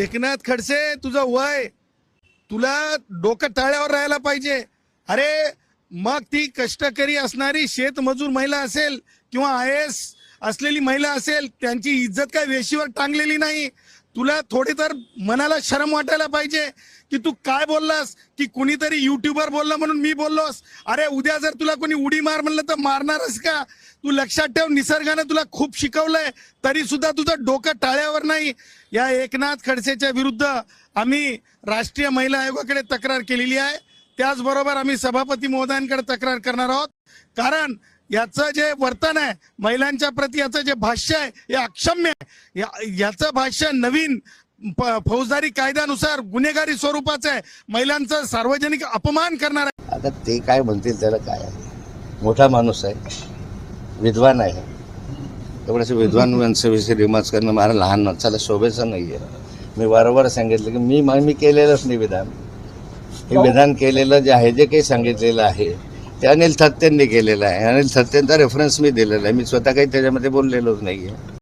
एकनाथ खडसे तुझं वय. तुला डोकं टाळ्यावर राहायला पाहिजे. अरे मग ती कष्टकरी असणारी शेतमजूर महिला असेल किंवा आय एस असलेली महिला असेल त्यांची इज्जत काय वेशीवर टांगलेली नाही? तुला थोडी तर मनाला शरम वाटायला पाहिजे की तू काय बोललास की कुणीतरी युट्यूबर बोलला म्हणून मी बोललोस. अरे उद्या जर तुला कोणी उडी मार म्हणलं तर मारणारच का? तू लक्षात ठेव निसर्गाने तुला खूप शिकवलंय. तरी सुद्धा तुझं डोकं टाळ्यावर नाही. या एकनाथ खडसेच्या विरुद्ध आम्ही राष्ट्रीय महिला आयोगाकडे तक्रार केलेली आहे. त्याचबरोबर आम्ही सभापती महोदयांकडे तक्रार करणार आहोत. कारण याचं जे वर्तन आहे महिलांच्या प्रती याचं जे भाष्य आहे हे अक्षम्य आहे. या- याचं भाष्य नवीन फौजदारी कायद्यानुसार गुन्हेगारी स्वरूपाचं आहे. महिलांचा सार्वजनिक अपमान करणार आहे. आता ते काय म्हणतील त्याला काय आहे? मोठा माणूस आहे विद्वान आहे. एवढ्याशा विद्वान माणसाविषयी रिमार्क्स करणं मला लहान माणसाला शोभेचं नाही आहे मी वारंवार सांगितलं की मी मी केलेलंच नाही विधान हे. विधान केलेलं जे आहे जे काही सांगितलेलं आहे ते अनिल थत्तेंनी केलेलं आहे. अनिल थत्तेंचा रेफरन्स मी दिलेला आहे. मी स्वतः काही त्याच्यामध्ये बोललेलोच नाही आहे